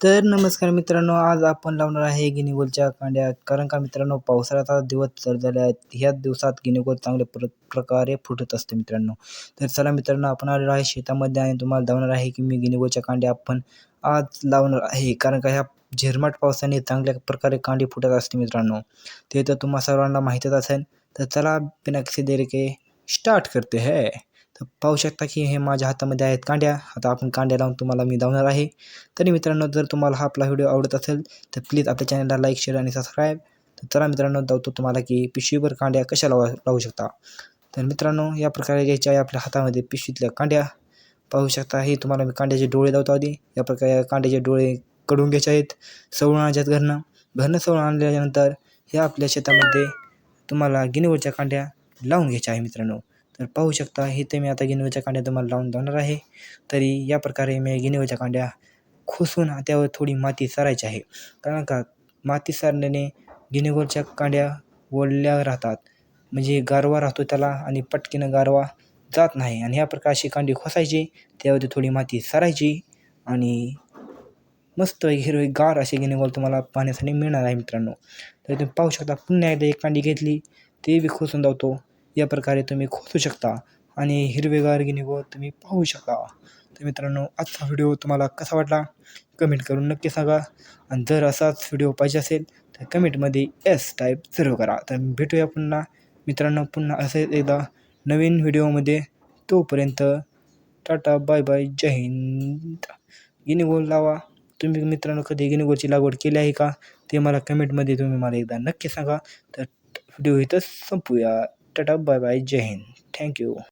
तर नमस्कार मित्रांनो आज आपण लावणार आहे गिनीगोलच्या कांड्या कारण का मित्रांनो पावसाळ्याचा दिवस तर झाले आहेत. ह्या दिवसात गिनीगोल चांगल्या प्र प्रकारे फुटत असते मित्रांनो. तर चला मित्रांनो आपण आलेलो आहे शेतामध्ये आणि तुम्हाला धावणार आहे की मी गिनीगोलच्या कांड्या आपण आज लावणार आहे. कारण का ह्या झिरमाट पावसाने चांगल्या प्रकारे कांडी फुटत असते मित्रांनो. ते तर तुम्हा सर्वांना माहीतच असेल. तर चला बिना किसी देरी के स्टार्ट करते है. तर पाहू शकता की हे माझ्या हातामध्ये आहेत कांड्या. आता आपण कांड्या लावून तुम्हाला मी धावणार आहे. तरी मित्रांनो जर तुम्हाला हा आपला व्हिडिओ आवडत असेल तर प्लीज आपल्या चॅनलला लाईक शेअर आणि सबस्क्राईब तर चला मित्रांनो धावतो तुम्हाला की पिशवीवर कांड्या कशा लावा लावू शकता. तर मित्रांनो या प्रकारे घ्यायच्या आहे आपल्या हातामध्ये पिशवीतल्या कांड्या. पाहू शकता हे तुम्हाला मी कांड्याचे डोळे धावतो आधी. या प्रकारे कांड्याचे डोळे कडून घ्यायचे आहेत. सवळून आणायच्यात घरनं. घरनं सवळून आणल्यानंतर ह्या आपल्या शेतामध्ये तुम्हाला गिनीवरच्या कांड्या लावून घ्यायच्या आहे मित्रांनो. तर पाहू शकता हे ते मी आता गिनवेच्या कांड्या तुम्हाला लावून जाणार आहे. तरी या प्रकारे मी गिनवेच्या कांड्या खोसून त्यावर थोडी माती सारायची आहे. कारण का माती सारल्याने गिनेगोरच्या कांड्या ओढल्या राहतात. म्हणजे गारवा राहतो त्याला आणि पटकीनं गारवा जात नाही. आणि ह्या प्रकारची कांडी खोसायची त्यावरती थोडी माती सारायची आणि मस्त हिरवी गार असे गिनेगोल तुम्हाला पाहण्यासाठी मिळणार आहे मित्रांनो. तर तुम्ही पाहू शकता पुन्हा एकदा एक कांडी घेतली ते बी खोसून जातो. या प्रकारे तुम्ही खोचू शकता आणि हिरवेगार गिनीगोल तुम्ही पाहू शकता. तर मित्रांनो आजचा व्हिडिओ तुम्हाला कसा वाटला? कमेंट करून नक्की सांगा. आणि जर असाच व्हिडिओ पाहिजे असेल तर कमेंटमध्ये एस टाईप जरूर करा. तर भेटूया पुन्हा. मित्रांनो पुन्हा असेच एकदा नवीन व्हिडिओमध्ये तोपर्यंत टाटा बाय बाय जय हिंद. गिनीगोल लावा. तुम्ही मित्रांनो कधी गिनीगोलची लागवड केली आहे का? ते मला कमेंटमध्ये तुम्ही मला एकदा नक्की सांगा. तर व्हिडिओ इथं संपूया. टाटा बाय बाय जय हिंद थँक्यू